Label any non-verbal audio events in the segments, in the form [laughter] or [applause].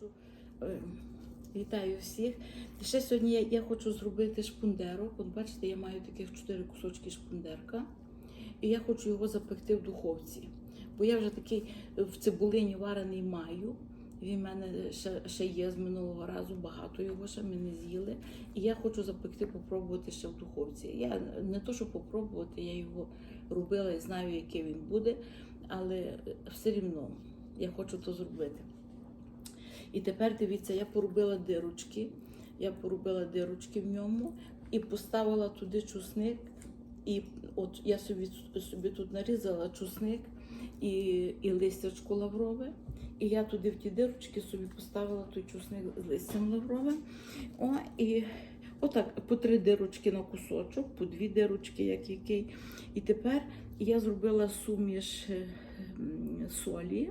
хочу. е, Вітаю всіх. Ще сьогодні я, я хочу зробити шпундерок. От бачите, я маю таких чотири кусочки шпундерка. І я хочу його запекти в духовці. Бо я вже такий в цибулині варений маю. Він в мене ще, ще є з минулого разу, багато його ще ми не з'їли. І я хочу запекти, попробувати ще в духовці. Я не то, що попробувати, я його робила і знаю, який він буде, але все рівно я хочу то зробити. І тепер дивіться, я поробила дирочки. Я поробила дирочки в ньому і поставила туди чусник. І от я собі, собі тут нарізала чусник і, і листячко лаврове. І я туди в ті дирочки собі поставила той чусник з листям лавровим. О, і отак по три дирочки на кусочок, по дві дирочки, як який. І тепер я зробила суміш е, солі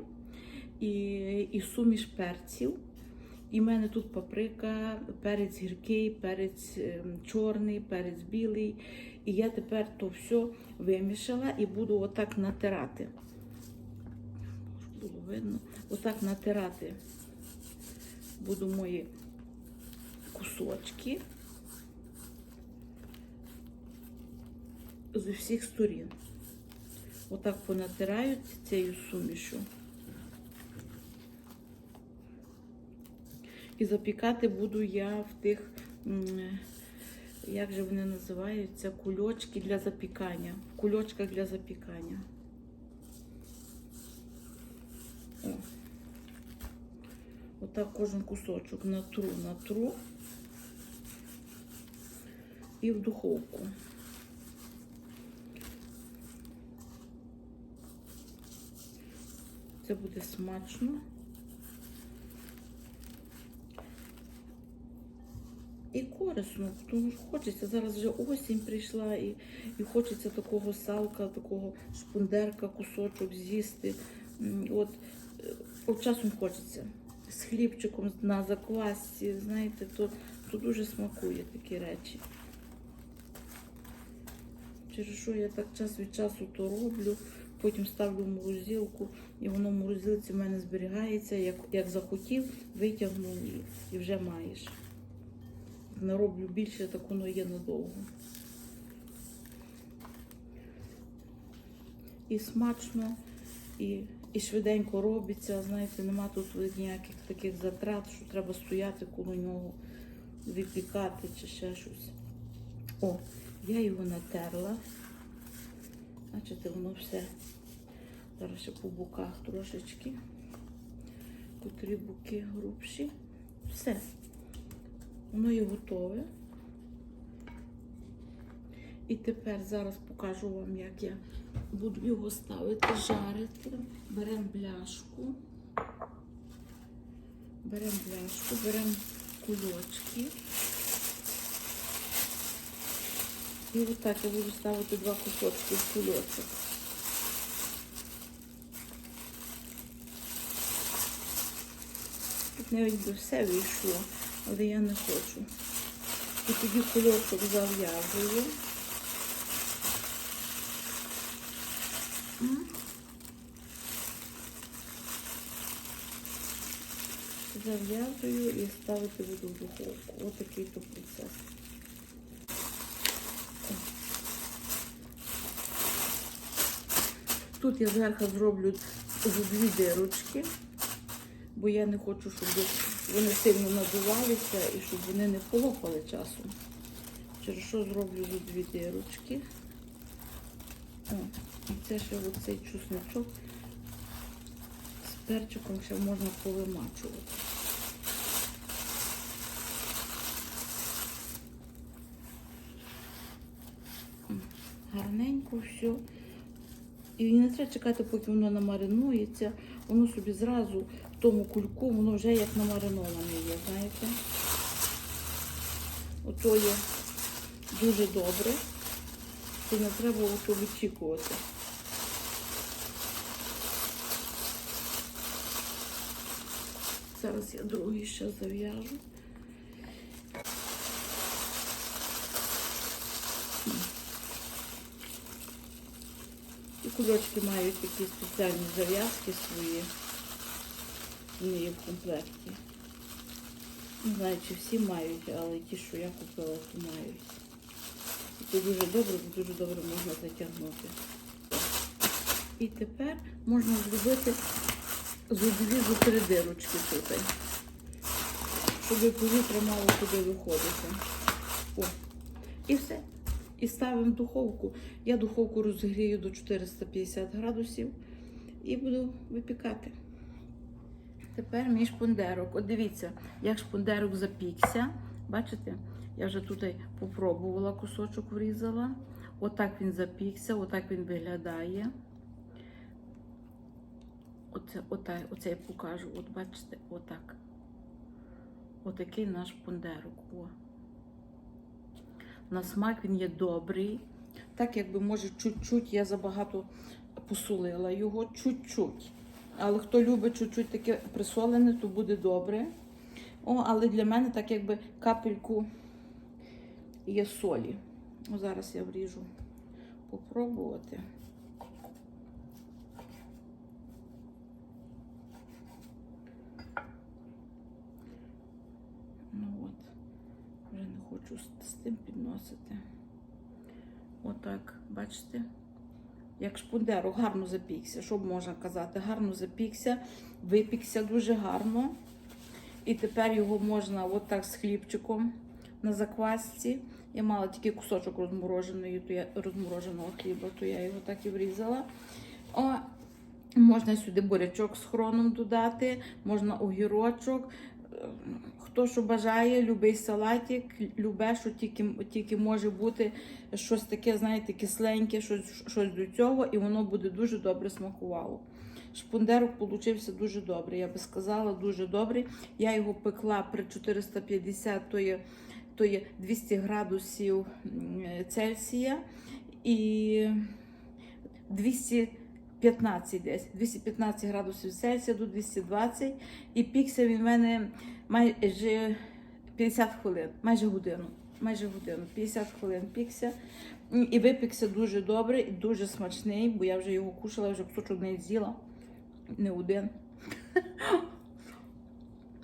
і, і суміш перців. І в мене тут паприка, перець гіркий, перець ем, чорний, перець білий. І я тепер то все вимішала і буду отак натирати. Було видно. Отак натирати буду мої кусочки з усіх сторін. Отак понатирають цією сумішу. І запікати буду я в тих, як же вони називаються, кульочки для запікання. В кульочках для запікання. О. Отак кожен кусочок натру, натру і в духовку. Це буде смачно. І корисно, тому що хочеться. Зараз вже осінь прийшла і, і хочеться такого салка, такого шпундерка, кусочок з'їсти. От, е, от часом хочеться. З хлібчиком на заквасці, знаєте, то, то дуже смакує такі речі. Через що я так час від часу то роблю, потім ставлю в морозилку, і воно в морозилці в мене зберігається, як, як захотів, витягнув і, і вже маєш не роблю більше, так воно є надовго. І смачно, і, і швиденько робиться. Знаєте, нема тут ніяких таких затрат, що треба стояти коло нього, випікати чи ще щось. О, я його натерла. Бачите, воно все. Зараз ще по боках трошечки. Котрі боки грубші. Все. Воно є готове. І тепер зараз покажу вам, як я буду його ставити, жарити. Беремо бляшку. Беремо бляшку, беремо кульочки. І отак я буду ставити два кусочки в кульочок. Тут навіть би все вийшло але я не хочу. І тоді кульочок зав'язую. Зав'язую і ставити буду в духовку. Ось такий то процес. Тут я зверху зроблю дві дирочки, бо я не хочу, щоб вони сильно надувалися і щоб вони не полопали часом. Через що зроблю тут дві дирочки. О, і це ще оцей чусничок з перчиком ще можна повимачувати. Гарненько все. І не треба чекати, поки воно намаринується. Воно собі зразу в тому кульку, воно вже як намариноване є, знаєте. Ото є дуже добре. То не треба ото вичікувати. Зараз я другий ще зав'яжу. Кульочки мають такі спеціальні зав'язки свої. Вони є в комплекті. Не знаю, чи всі мають, але ті, що я купила, то мають. І Це дуже добре, дуже добре можна затягнути. І тепер можна зробити зубові три дирочки тут, щоб повітря мало туди виходити. О. І все. І ставимо духовку. Я духовку розгрію до 450 градусів і буду випікати. Тепер мій шпундерок. От дивіться, як шпундерок запікся. Бачите? Я вже тут попробувала, кусочок врізала. Отак він запікся, отак він виглядає. Оце, ота, оце я покажу. От бачите, отак. Отакий наш шпундерок. О. На смак він є добрий. Так, якби, може, чуть-чуть я забагато посолила його, чуть-чуть. Але хто любить чуть-чуть таке присолене, то буде добре. О, але для мене так якби капельку є солі. О, зараз я вріжу попробувати. Ну от, вже не хочу з, тим підносити. Отак, бачите? Як шпундерок гарно запікся, що можна казати? Гарно запікся, випікся дуже гарно. І тепер його можна отак з хлібчиком на заквасці. Я мала тільки кусочок розмороженої, то я, розмороженого хліба, то я його так і врізала. О, можна сюди бурячок з хроном додати, можна огірочок. Хто що бажає, любий салатик, любе, що тільки, тільки може бути щось таке, знаєте, кисленьке, щось, щось до цього, і воно буде дуже добре смакувало. Шпундерок получився дуже добрий, я би сказала, дуже добрий. Я його пекла при 450, то є, то є 200 градусів Цельсія і 215 десь, 215 градусів Цельсія до 220. І пікся він в мене майже 50 хвилин, майже годину. Майже годину, 50 хвилин пікся. І випікся дуже добре і дуже смачний, бо я вже його кушала, вже кусочок не з'їла. Не один. [laughs]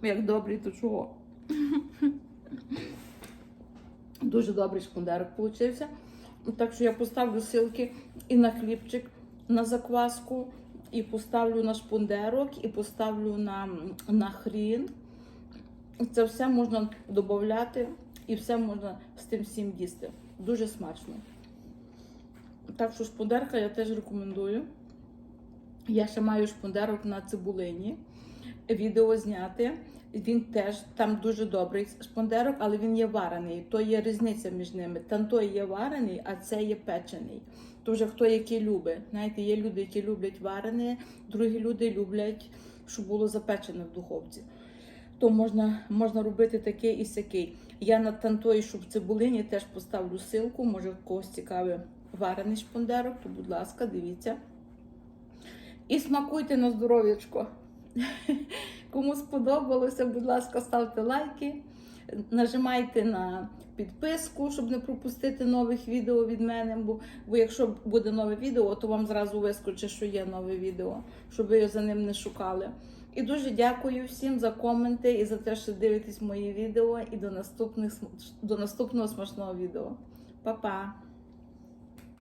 Як добрий, то чого? [laughs] Дуже добрий шпундерок получився. Так що я поставлю силки і на хлібчик, на закваску, і поставлю на шпундерок, і поставлю на, на хрін. Це все можна додати і все можна з тим всім їсти. Дуже смачно. Так що шпундерка я теж рекомендую. Я ще маю шпундерок на цибулині. Відео зняти. Він теж там дуже добрий шпундерок, але він є варений. То є різниця між ними. Там той є варений, а це є печений. То вже хто який любить. Знаєте, є люди, які люблять варене, другі люди люблять, щоб було запечене в духовці. То можна, можна робити такий і сякий. Я на тантої, щоб в цибулині теж поставлю силку. Може, в когось цікавий варений шпундерок, то, будь ласка, дивіться. І смакуйте на здоров'ячко. [laughs] Кому сподобалося, будь ласка, ставте лайки, нажимайте на підписку, щоб не пропустити нових відео від мене. Бо, бо якщо буде нове відео, то вам зразу вискочить, що є нове відео, щоб ви за ним не шукали. І дуже дякую всім за коменти і за те, що дивитесь мої відео. І до наступних до наступного смачного відео. Па-па!